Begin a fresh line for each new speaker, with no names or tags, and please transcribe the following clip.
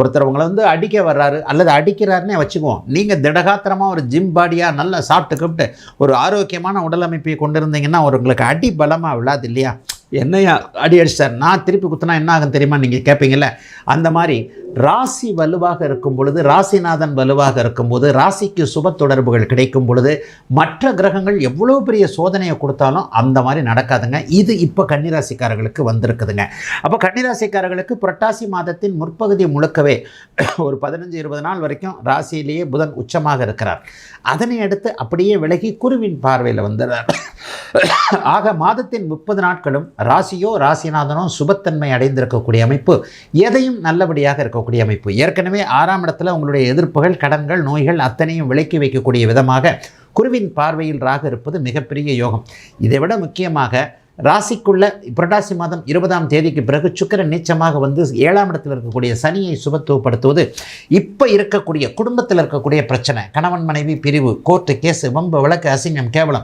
ஒருத்தர் உங்களை வந்து அடிக்க வர்றாரு அல்லது அடிக்கிறாருன்னே வச்சுக்குவோம். நீங்கள் திடகாத்திரமாக ஒரு ஜிம் பாடியாக நல்லா சாப்பிட்டு கூப்பிட்டு ஒரு ஆரோக்கியமான உடலமைப்பை கொண்டு இருந்தீங்கன்னா ஒரு உங்களுக்கு அடி பலமாக விழாது இல்லையா? என்னையா அடி அடிச்சார் நான் திருப்பி குத்தினா என்ன ஆகும் தெரியுமா? நீங்கள் கேட்பீங்கல்ல அந்த மாதிரி ராசி வலுவாக இருக்கும் பொழுது ராசிநாதன் வலுவாக இருக்கும்போது ராசிக்கு சுப தொடர்புகள் கிடைக்கும் பொழுது மற்ற கிரகங்கள் எவ்வளோ பெரிய சோதனையை கொடுத்தாலும் அந்த மாதிரி நடக்காதுங்க. இது இப்போ கன்னிராசிக்காரர்களுக்கு வந்திருக்குதுங்க. அப்போ கன்னிராசிக்காரர்களுக்கு புரட்டாசி மாதத்தின் முற்பகுதி முழுக்கவே ஒரு பதினஞ்சு இருபது நாள் வரைக்கும் ராசியிலேயே புதன் உச்சமாக இருக்கிறார். அதனை அடுத்து அப்படியே விலகி குருவின் பார்வையில் வந்துடுறார். ஆக மாதத்தின் முப்பது நாட்களும் ராசியோ ராசிநாதனோ சுபத்தன்மை அடைந்திருக்கக்கூடிய அமைப்பு எதையும் நல்லபடியாக இருக்கக்கூடிய அமைப்பு. ஏற்கனவே ஆறாம் இடத்துல உங்களுடைய எதிர்ப்புகள் கடன்கள் நோய்கள் அத்தனையும் விலக்கி வைக்கக்கூடிய விதமாக குருவின் பார்வையில் ராக இருப்பது மிகப்பெரிய யோகம். இதை விட முக்கியமாக ராசிக்குள்ள புரட்டாசி மாதம் இருபதாம் தேதிக்கு பிறகு சுக்கரன் நீச்சமாக வந்து ஏழாம் இடத்தில் இருக்கக்கூடிய சனியை சுபத்துவப்படுத்துவது இப்போ இருக்கக்கூடிய குடும்பத்தில் இருக்கக்கூடிய பிரச்சனை கணவன் மனைவி பிரிவு கோர்ட்டு கேஸு வம்பு வழக்கு அசிங்கம் கேவலம்